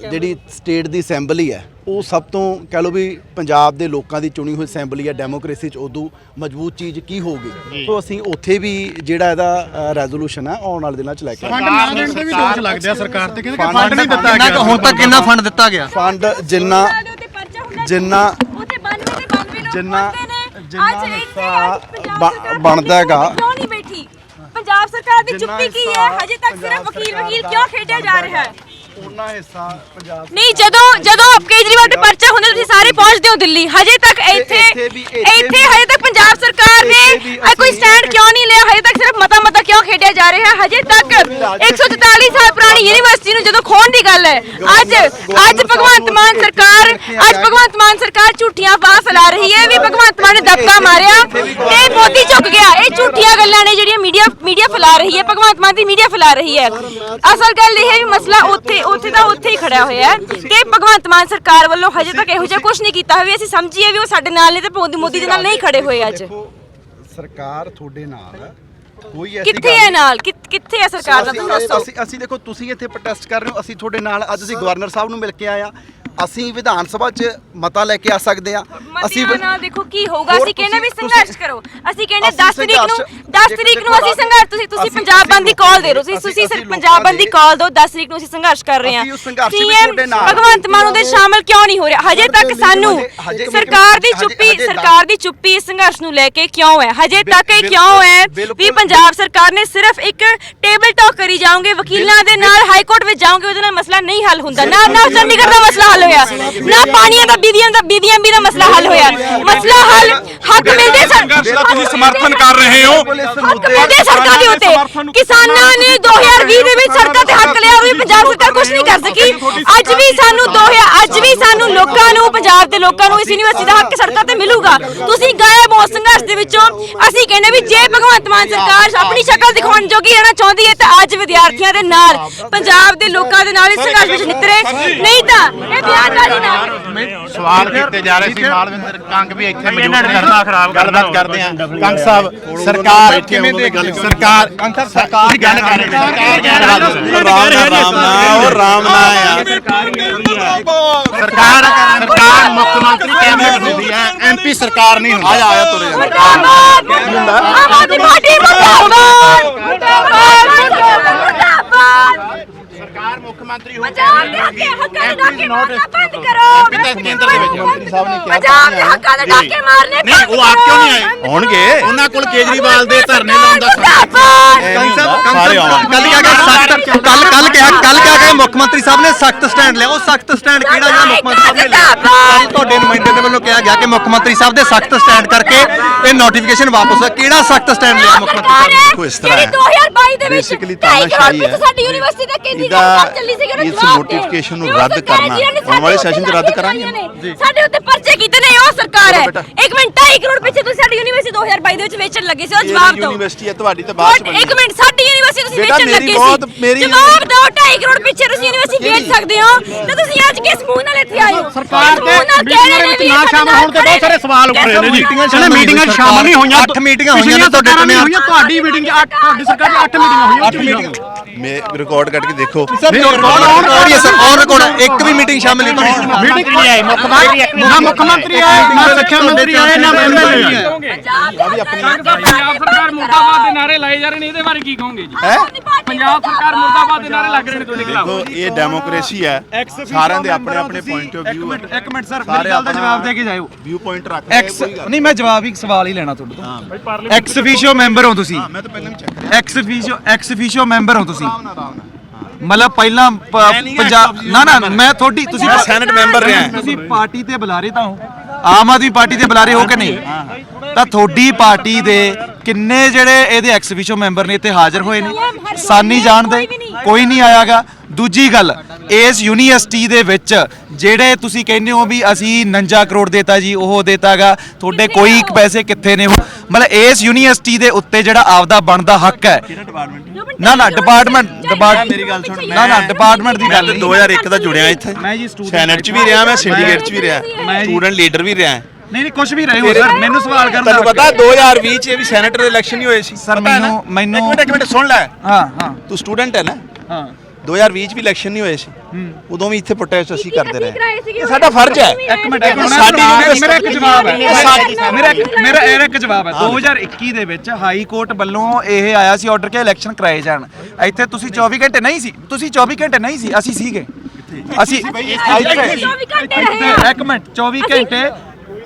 ਜਿਹੜੀ ਸਟੇਟ ਦੀ ਅਸੈਂਬਲੀ ਹੈ ਉਹ ਸਭ ਤੋਂ ਕਹਿ ਲਓ ਵੀ ਪੰਜਾਬ ਦੇ ਲੋਕਾਂ ਦੀ ਚੁਣੀ ਹੋਈ ਅਸੈਂਬਲੀ ਹੈ ਡੈਮੋਕ੍ਰੇਸੀ 'ਚ ਉਦੋਂ ਮਜ਼ਬੂਤ ਚੀਜ਼ ਕੀ ਹੋਊਗੀ ਸੋ ਅਸੀਂ ਉੱਥੇ ਵੀ ਜਿਹੜਾ ਇਹਦਾ ਰੈਜ਼ੋਲੂਸ਼ਨ ਹੈ ਆਉਣ ਵਾਲੇ ਦਿਨਾਂ 'ਚ ਲੈ ਕੇ ਆਵਾਂਗੇ। ਫੰਡ ਨਾ ਦੇਣ ਦੇ ਵੀ ਦੋਸ਼ ਲੱਗਦੇ ਆ ਸਰਕਾਰ ਤੇ ਕਹਿੰਦੇ ਕਿ ਫੰਡ ਨਹੀਂ ਦਿੱਤਾ ਕਿੰਨਾ ਕੁ ਹੁਣ ਤੱਕ ਕਿੰਨਾ ਫੰਡ ਦਿੱਤਾ ਗਿਆ? ਫੰਡ ਜਿੰਨਾ ਜਿੰਨਾ ਉੱਥੇ 92 ਦੇ 92 ਲੋਕ ਜਿੰਨਾ- ਪਹੁੰਚਦੇ ਨੇ। ਜਿੰਨਾ ਅੱਜ ਇੱਥੇ ਹਿੱਸਾ ਪੰਜਾਬ ਬ- ਸਰਕਾਰ ਬਣਦਾ ਹੈਗਾ। ਕਿਉਂ ਨਹੀਂ ਬੈਠੀ? ਪੰਜਾਬ ਸਰਕਾਰ ਦੀ ਜਿੰਨਾ ਚੁੱਪੀ ਕੀ ਹਿੱਸਾ ਹੈ? ਹਜੇ ਤੱਕ ਸਿਰਫ ਪੰਜਾਬ ਵਕੀਲ ਵਕੀਲ ਕਿਉਂ ਖੇਡਿਆ ਜਾ ਰਿਹਾ ਹੈ? ਉਹਨਾਂ ਹਿੱਸਾ ਪੰਜਾਬ ਨਹੀਂ ਜਦੋਂ ਜਦੋਂ ਕੇਜਰੀਵਾਲ ਤੇ ਪਰਚਾ ਹੁੰਦਾ ਤੁਸੀਂ ਸਾਰੇ ਪਹੁੰਚਦੇ ਹੋ ਦਿੱਲੀ। ਹਜੇ ਤੱਕ ਇੱਥੇ ਇੱਥੇ ਵੀ- ਇੱਥੇ ਇੱਥੇ ਵੀ- ਹਜੇ ਤੱਕ ਪੰਜਾਬ ਸਰਕਾਰ ਨੇ ਵੀ ਇਹ ਕੋਈ ਅਸੀਂ- ਸਟੈਂਡ ਕਿਉਂ ਨਹੀਂ ਲਿਆ? ਹਜੇ ਤੱਕ ਸਿਰਫ ਮਤਾ ਮਤਾ ਕਿਉਂ ਖੇਡਿਆ ਜਾ ਰਿਹਾ? ਹੈ ਹਜੇ ਤੱਕ 144 ਸਾਲ ਪੁਰਾਣੀ ਯੂਨੀਵਰਸਿਟੀ ਨੂੰ ਜਦੋਂ ਖੋਣ ਦੀ ਗੱਲ ਹੈ ਅੱਜ ਅੱਜ ਭਗਵੰਤ ਮਾਨ ਸਰਕਾਰ ਅੱਜ ਭਗਵੰਤ ਮਾਨ ਸਰਕਾਰ ਝੂਠੀਆਂ ਬਾਹ ਫੈਲਾ ਰਹੀ ਹੈ ਵੀ ਭਗਵੰਤ ਮਾਨ ਨੇ ਦਬਕਾ ਮਾਰਿਆ ਤੇ ਮੋਦੀ ਝੁਕ ਗਿਆ। ਇਹ ਝੂਠੀਆਂ ਗੱਲਾਂ ਨੇ ਜਿਹੜੀਆਂ ਮੀਡੀਆ ਫੈਲਾ ਰਹੀ ਹੈ ਭਗਵੰਤ ਮਾਨ ਦੀ ਮੀਡੀਆ ਫੈਲਾ ਰਹੀ ਹੈ। ਅਸਲ ਗੱਲ ਇਹ ਹੈ ਵੀ ਮਸਲਾ ਉੱਥੇ ਉੱਥੇ ਦਾ ਉੱਥੇ ਹੀ ਖੜਿਆ ਹੋਇਆ ਹੈ ਕਿ ਭਗਵੰਤ ਮਾਨ ਸਰਕਾਰ ਵੱਲੋਂ ਹਜੇ ਤੱਕ ਇਹੋ ਜਿਹਾ ਕੁਝ ਨਹੀਂ ਕੀਤਾ ਹੋਇਆ ਵੀ ਅਸੀਂ ਸਮਝੀਏ ਵੀ ਉਹ ਸਾਡੇ ਨਾਲ ਨੇ ਤੇ ਮੋਦੀ ਮੋਦੀ ਦੇ ਨਾਲ ਨਹੀਂ ਖੜੇ ਹੋਏ ਅੱਜ। ਸਰਕਾਰ ਤੁਹਾਡੇ ਨਾਲ ਹੈ ਕੋਈ ਐਸੀ ਕਿੱਥੇ ਹੈ। ਨਾਲ? ਕਿੱਥ- ਹੈ ਸਰਕਾਰ ਦਾ ਤੁਸੀਂ ਦੱਸੋ। ਅਸੀਂ ਅਸੀਂ ਦੇਖੋ ਤੁਸੀਂ ਇੱਥੇ ਪ੍ਰੋਟੈਸਟ ਕਰ ਰਹੇ ਹੋ ਅਸੀਂ ਤੁਹਾਡੇ ਨਾਲ ਅੱਜ ਅਸੀਂ ਗਵਰਨਰ ਸਾਹਿਬ ਨੂੰ ਮਿਲ ਕੇ ਆਏ ਆ ਅਸੀਂ ਵਿਧਾਨ ਸਭਾ 'ਚ ਮਤਾ ਲੈ ਕੇ ਆ ਸਕਦੇ ਆ ਅਸੀਂ ਦੇਖੋ ਕੀ ਹੋਊਗਾ ਅਸੀਂ ਕਹਿੰਦੇ ਵੀ ਸੰਘਰਸ਼ ਕਰੋ। ਅਸੀਂ ਕਹਿੰਦੇ ਅਸੀਂ 10 ਤਰੀਕ ਨੂੰ ਸੰਘਰਸ਼- 10 ਜੇ ਤਰੀਕ ਨੂੰ ਅਸੀਂ ਸੰਘਰਸ਼ ਤੁਸੀਂ ਤੁਸੀਂ ਪੰਜਾਬ ਬੰਦ ਦੀ ਕਾਲ ਦੇ ਰਹੇ ਹੋ ਤੁਸੀਂ ਤੁਸੀਂ ਪੰਜਾਬ ਬੰਦ ਦੀ ਕਾਲ ਦਿਓ 10 ਤਰੀਕ ਨੂੰ ਅਸੀਂ ਸੰਘਰਸ਼ ਕਰ ਰਹੇ ਤੁਹਾਡੇ ਨਾਲ। ਭਗਵੰਤ ਮਾਨ ਉਹਦੇ ਸ਼ਾਮਲ ਕਿਉਂ ਨਹੀਂ ਹੋ ਰਿਹਾ? ਹਜੇ ਤੱਕ ਸਾਨੂੰ ਸਰਕਾਰ ਦੀ ਚੁੱਪੀ ਸਰਕਾਰ ਦੀ ਚੁੱਪੀ ਇਸ ਸੰਘਰਸ਼ ਨੂੰ ਲੈ ਕੇ ਕਿਉਂ ਹੈ? ਹਜੇ ਤੱਕ ਇਹ ਕਿਉਂ ਹੈ ਵੀ ਪੰਜਾਬ ਸਰਕਾਰ ਨੇ ਸਿਰਫ ਇੱਕ ਟੇਬਲ ਟਾਕ ਕਰੀ ਜਾਓਗੇ ਵਕੀਲਾਂ ਦੇ ਨਾਲ ਹਾਈ ਕੋਰਟ ਵਿੱਚ ਜਾਓਗੇ ਉਹਦੇ ਨਾਲ ਮਸਲਾ ਨਹੀਂ ਹੱਲ ਹੁੰਦਾ। ਨਾ ਨਾ ਚੰਡੀਗੜ੍ਹ ਦਾ ਮਸਲਾ ਹੱਲ ਹੋਇਆ। ਨਾ ਪਾਣੀਆਂ ਦਾ ਬੀਦੀਆਂ ਦਾ ਬੀਦੀਆਂ ਵੀ ਦਾ ਮਸਲਾ ਹੱਲ ਹੋਇਆ। ਮਸਲਾ ਹੱਲ ਹੱਕ ਮਿਲਦੇ ਸੰਘਰਸ਼ ਦਾ ਤੁਸੀਂ ਸਮਰਥਨ ਕਰ ਰਹੇ ਹੋ। ਹੱਕ ਮਿਲਦੇ ਸੜਕਾਂ ਦੇ ਉੱਤੇ। ਕਿਸਾਨਾਂ ਨੇ 2020 ਦੇ ਵਿੱਚ ਸੜਕਾਂ ਤੇ ਹੱਕ ਲਿਆ ਵੀ ਪੰਜਾਬ ਸਰਕਾਰ ਕੁਝ ਨਹੀਂ ਕਰ ਸਕੀ। ਅੱਜ ਵੀ ਸਾਨੂੰ 2000 ਅੱਜ ਪੰਜਾਬ ਦੇ ਲੋਕਾਂ ਨੂੰ ਇਸ ਯੂਨੀਵਰਸਿਟੀ ਦਾ ਹੱਕ ਸੜਕਾਂ ਤੇ ਮਿਲੂਗਾ ਤੁਸੀਂ ਗਾਇਬ ਹੋ ਸੰਘਰਸ਼ ਦੇ ਵਿੱਚੋਂ ਅਸੀਂ ਕਹਿੰਦੇ ਵੀ ਜੇ ਭਗਵੰਤ ਮਾਨ ਸਰਕਾਰ ਆਪਣੀ ਸ਼ਕਲ ਦਿਖਾਉਣ ਜੋਗੀ ਰਹਿਣਾ ਚਾਹੁੰਦੀ ਹੈ ਤਾਂ ਅੱਜ ਵਿਦਿਆਰਥੀਆਂ ਦੇ ਨਾਲ ਪੰਜਾਬ ਦੇ ਲੋਕਾਂ ਦੇ ਨਾਲ ਇਸ ਸੰਘਰਸ਼ ਵਿੱਚ ਨਿਤਰੇ ਨਹੀਂ ਤਾਂ ਇਹ ਬਿਆਨਬਾਜ਼ੀ ਨਾ ਸਵਾਲ ਕੀਤੇ ਜਾ ਰਹੇ ਸੀ ਮਾਲਵਿੰਦਰ ਕੰਗ ਵੀ ਇੱਥੇ ਮੌਜੂਦ ਨੇ ਗੱਲਬਾਤ ਕਰਦੇ ਆ ਕੰਗ ਸਾਹਿਬ ਸਰਕਾਰ ਕਿਵੇਂ ਦੇਖ ਸਰਕਾਰ ਕੰਗ ਸਾਹਿਬ ਸਰਕਾਰ ਦੀ ਗੱਲ ਕਰ ਰਹੇ ਨੇ ਸਰਕਾਰ ਕਹਿ ਰਹੀ ਹੈ ਰਾਮ ਨਾ ਰਾਮ ਨਾ ਉਹ ਰਾਮ ਨਾ ਆ ਸਰਕਾਰ ਸਰਕਾਰ ਮੁੱਖ ਮੰਤਰੀ ਕੈਬਨਿਟ ਹੁੰਦੀ ਹੈ? ਐਮਪੀ ਸਰਕਾਰ ਨਹੀਂ ਹੁੰਦੀ ਆਇਆ ਆਇਆ ਤੁਰੇ ਆਮ ਆਦਮੀ ਪਾਰਟੀ ਮੁਰਦਾਬਾਦ ਮੁਰਦਾਬਾਦ ਮੁਰਦਾਬਾਦ ਸਰਕਾਰ ਮੁੱਖ ਮੰਤਰੀ ਹੁੰਦੀ ਪੰਜਾਬ ਦੇ ਹੱਕੇ ਹੱਕਾਂ ਦੇ ਡਾਕੇ ਮਾਰਨਾ ਬੰਦ ਕਰੋ ਐਮਪੀ ਤਾਂ ਕੇਂਦਰ ਦੇ ਵਿੱਚ ਮੰਤਰੀ ਸਾਹਿਬ ਨੇ ਕਿਹਾ ਪੰਜਾਬ ਦੇ ਹੱਕਾਂ ਦੇ ਡਾਕੇ ਮਾਰਨੇ ਨਹੀਂ ਉਹ ਆਪ ਕਿਉਂ ਨਹੀਂ ਆਏ ਹੋਣਗੇ? ਉਹਨਾਂ ਕੋਲ ਕੇਜਰੀਵਾਲ ਦੇ ਧਰਨੇ ਲਾਉਣ ਦਾ ਗਿਆ ਸਖਤ ਕੱਲ ਕੱਲ ਕਿਹਾ ਕੱਲ ਕਿਹਾ ਮੁੱਖ ਮੰਤਰੀ ਸਾਹਿਬ ਨੇ ਸਖਤ ਸਟੈਂਡ ਲਿਆ। ਉਹ ਸਖਤ ਸਟੈਂਡ ਕਿਹੜਾ ਜਿਹੜਾ ਮੁੱਖ ਮੰਤਰੀ ਸਾਹਿਬ ਨੇ ਲਿਆ। ਤੁਹਾਡੇ ਨੁਮਾਇੰਦੇ ਦੇ ਵੱਲੋਂ ਕਿਹਾ ਗਿਆ ਕਿ ਮੁੱਖ ਮੰਤਰੀ ਸਾਹਿਬ ਦੇ ਸਖਤ ਸਟੈਂਡ ਕਰਕੇ ਇਹ ਨੋਟੀਫਿਕੇਸ਼ਨ ਵਾਪਸ ਆ ਕਿਹੜਾ ਸਖਤ ਸਟੈਂਡ ਲਿਆ ਮੁੱਖ ਮੰਤਰੀ ਨੇ ਇਸ ਜਿਹੜੀ ਹੈ। 2022 ਦੇ ਵਿੱਚ ਕਰੋੜ ਤਾਨਾਸ਼ਾਹੀ ਹੈ। ਸਾਡੀ ਯੂਨੀਵਰਸਿਟੀ ਦਾ ਕੇਂਦਰੀ ਸਰਕਾਰ ਚੱਲੀ ਸੀ ਉਹਨੂੰ ਇਸ ਜਵਾਬ ਦਿਓ। notification ਨੂੰ ਰੱਦ ਕਰਨਾ, ਆਉਣ ਵਾਲੇ session 'ਚ ਰੱਦ ਕਰਾਂਗੇ। ਸਾਡੇ ਉੱਤੇ ਪਰਚੇ ਕੀਤੇ ਨੇ ਉਹ ਸਰਕਾਰ ਹੈ। ਇੱਕ ਮਿੰਟ 2.5 ਕਰੋੜ ਪਿੱਛੇ ਤੁਸੀਂ ਸਾਡੀ ਯੂਨੀਵਰਸਿਟੀ 2022 ਦੇ ਵਿੱਚ ਵੇਚਣ ਲੱਗੇ ਸੀ ਉਹ ਜਵਾਬ ਦਿਓ। ਯੂਨੀਵਰਸਿਟੀ ਹੈ ਤੁਹਾਡੀ ਤਾਂ ਬਾਅਦ ਚ ਬਣੀ ਇੱਕ ਮਿੰਟ ਸਾਡੀ ਯੂਨੀਵਰਸਿਟੀ ਤੁਸੀਂ ਵੇਚਣ ਲੱਗੇ ਸੀ। ਮੇਰੀ- ਜਵਾਬ ਦਿਓ 2.5 ਕਰੋੜ ਪਿੱਛੇ ਤੁਸੀਂ ਯੂਨੀਵਰਸਿਟੀ ਵੇਚ ਸਕਦੇ ਹੋ। ਤੇ ਤੁਸੀਂ ਅੱਜ ਕਿਸ ਮੂੰਹ ਨਾਲ ਇੱਥੇ ਆਏ ਹੋ? ਸਰਕਾਰ ਦੇ ਮੀਟਿੰਗਾਂ ਵਿੱਚ ਨੇ ਸ਼ਾਮਲ ਹੋਣ ਤੇ ਬਹੁਤ ਸਾਰੇ ਸਵਾਲ ਉੱਠ ਰਹੇ ਨੇ ਜੀ। ਮੀਟਿੰਗਾਂ ਸ਼ਾਮਲ ਨਹੀਂ ਹੋਈਆਂ। ਅੱਠ ਮੀਟਿੰਗਾਂ ਹੋਈਆਂ ਨੇ ਤੁਹਾਡੇ ਸਰਕਾਰਾਂ ਟਿੰਨਿਆਂ ਤੁਹਾਡੀ ਮੀਟਿੰਗ 'ਚ ਅੱਠ ਤੁਹਾਡੀ ਸਰਕਾਰ 'ਚ ਅੱਠ ਮੀਟਿੰਗਾਂ ਹੋਈਆਂ ਅੱਠ ਮੀਟਿੰਗਾਂ ਮੈਂ ਰਿਕਾਰਡ ਕੱਢ ਕੇ ਦੇਖੋ। ਰਿਕਾਰਡ ਹੀ ਸਰ ਔਨ ਰਿਕਾਰਡ ਇੱਕ ਵੀ ਮੀਟਿੰਗ ਸ਼ਾਮਿਲ ਨਹੀਂ ਤੁਹਾਡੀ ਮੀਟਿੰਗ ਨਹੀਂ ਆਈ ਮੁੱਖ ਮੰਤਰੀ ਨਾ ਮੁੱਖ ਮੰਤਰੀ ਆਏ ਨਾ ਸਿੱਖਿਆ ਮੰਤਰੀ ਆਏ ਨਾ ਐਮਐਲਏ ਆਏ। ਪੰਜਾਬ ਸਰਕਾਰ ਮੁਰਦਾਬਾਦ ਦੇ ਨਾਰੇ ਲਾਏ ਜਾ ਰਹੇ ਨੇ ਇਹਦੇ ਬਾਰੇ ਕੀ ਕਹੋਗੇ ਜੀ? ਪੰਜਾਬ ਸਰਕਾਰ ਮੁਰਦਾਬਾਦ ਦੇ ਨਾਰੇ ਲੱਗ ਰਹੇ ਨੇ ਤੁਹਾਡੇ ਖਿਲਾਫ ਦੇਖੋ ਇਹ ਡੈਮੋਕ੍ਰੇਸੀ ਹੈ। ਸਾਰਿਆਂ ਦੇ ਆਪਣੇ ਆਪਣੇ ਪੁਆਇੰਟ ਆਫ ਮਿੰਟ ਇੱਕ ਮਿੰਟ ਸਰ ਮੇਰੀ ਗੱਲ ਦਾ ਜਵਾਬ ਦੇ ਕੇ ਜਾਇਓ। ਵਿਊ ਪੁਆਇੰਟ ਰੱਖ ਐਕਸ ਨਹੀਂ ਮੈਂ ਜਵਾਬ ਹੀ ਸਵਾਲ ਹੀ ਲੈਣਾ ਤੁਹਾਡੇ ਤੋਂ। ਐਕਸ ਅਫੀਸ਼ੀਓ ਮੈਂਬਰ ਹੋ ਤੁਸੀਂ। ਮੈਂ ਤਾਂ ਪਹਿਲਾਂ ਵੀ ਚੈੱਕ ਕਰਿਆ ex officio ex officio member ਹੋ ਤੁਸੀਂ। ਆਰਾਮ ਨਾਲ ਆਰਾਮ ਨਾਲ। ਮਤਲਬ ਪਹਿਲਾਂ ਪ- ਪੰਜਾਬ ਨਾ ਨਾ। ਮੈਂ ਤੁਹਾਡੀ ਤੁਸੀਂ ਮੈਂ Senate member ਰਿਹਾ। ਤੁਸੀਂ ਪਾਰਟੀ ਤੇ ਬੁਲਾਰੇ ਤਾਂ ਹੋ। ਆਮ ਆਦਮੀ ਪਾਰਟੀ ਦੇ ਬੁਲਾਰੇ ਹੋ ਕਿ ਨਹੀਂ? ਤਾਂ ਤੁਹਾਡੀ ਪਾਰਟੀ ਦੇ ਕਿੰਨੇ ਜਿਹੜੇ ਇਹਦੇ ਐਕਸ ਅਫੀਸ਼ੀਓ ਮੈਂਬਰ ਨੇ ਇੱਥੇ ਹਾਜ਼ਰ ਹੋਏ ਨੇ? ਸਾਨੀ ਜਾਣਦੇ? ਕੋਈ ਨਹੀਂ। ਆਇਆਗਾ। ਦੂਜੀ ਗੱਲ ਇਸ ਯੂਨੀਵਰਸਿਟੀ ਦੇ ਵਿੱਚ ਜਿਹੜੇ ਤੁਸੀਂ ਕਹਿੰਦੇ ਹੋ ਵੀ ਅਸੀਂ 49 ਕਰੋੜ ਦੇਤਾ ਜੀ ਉਹ ਦੇਤਾਗਾ। ਤੁਹਾਡੇ ਕੋਈ ਪੈਸੇ ਕਿੱਥੇ ਨੇ ਉਹ? ਮਤਲਬ ਇਸ ਯੂਨੀਵਰਸਿਟੀ ਦੇ ਉੱਤੇ ਜਿਹੜਾ ਆਪਦਾ ਬਣਦਾ ਹੱਕ ਹੈ। ਨਾ ਨਾ ਡਿਪਾਰਟਮੈਂਟ ਡਿਪਾਰਟਮੈਂਟ ਮੇਰੀ ਗੱਲ ਸੁਣ ਨਾ ਨਾ ਡਿਪਾਰਟਮੈਂਟ ਦੀ ਗੱਲ ਨਹੀਂ। 2001 ਦਾ ਜੁੜਿਆ ਇੱਥੇ। ਮੈਂ ਜੀ student ਸੈਨੇਟ ਚ ਵੀ ਰਿਹਾ ਮੈਂ ਸਿੰਡੀਕੇਟ ਚ ਵੀ ਰਿਹਾ। ਮੈਂ ਜੀ- ਸਟੂਡੈਂਟ ਲੀਡਰ ਵੀ ਰਿਹਾ। ਨਹੀਂ ਨਹੀਂ ਕੁਝ ਵੀ ਰਹੇ ਹੋ ਸਰ ਮੈਨੂੰ ਸਵਾਲ ਕਰਨ ਤੁਹਾਨੂੰ ਦਾ ਪਤਾ 2020 ਚ ਇਹ ਵੀ ਸੈਨੇਟਰ ਇਲੈਕਸ਼ਨ ਹੀ ਹੋਏ ਸੀ। ਨਾ? ਮੈਨੂੰ- ਮੈਨੂੰ- ਇੱਕ ਮਿੰਟ ਇੱਕ ਮਿੰਟ ਸੁਣ ਲੈ। ਹਾਂ ਹਾਂ। ਤੂੰ ਸਟੂਡੈਂਟ ਹੈ ਨਾ? ਹਾਂ। 2020 ਚ ਵੀ ਇਲੈਕਸ਼ਨ ਨਹੀਂ ਹੋਏ ਸੀ। ਉਦੋਂ ਵੀ ਇੱਥੇ ਪ੍ਰੋਟੈਸਟ ਅਸੀਂ ਕਰਦੇ ਰਹੇ। ਇਹ ਸਾਡਾ ਫਰਜ਼ ਹੈ। ਇੱਕ ਮਿੰਟ ਇੱਕ ਮਿੰਟ ਸਾਡੀ ਮੇਰਾ- ਇੱਕ ਜਵਾਬ ਹੈ। ਮੇਰਾ ਇੱਕ- ਮੇਰਾ ਇਹ ਇੱਕ ਜਵਾਬ ਹੈ। 2021 ਦੇ ਵਿੱਚ ਹਾਈ ਕੋਰਟ ਵੱਲੋਂ ਇਹ ਆਇਆ ਸੀ ਆਰਡਰ ਕਿ ਇਲੈਕਸ਼ਨ ਕਰਾਏ ਜਾਣ। ਇੱਥੇ ਤੁਸੀਂ 24 ਘੰਟੇ ਨਹੀਂ ਸੀ। ਤੁਸੀਂ 24 ਘੰਟੇ ਨਹੀਂ ਸੀ। ਅਸੀਂ ਸੀਗੇ। ਅਸੀਂ ਇੱਥੇ 24 ਘੰਟੇ ਰਹੇ ਆ। ਇੱਕ ਮਿੰਟ 24 ਘੰਟੇ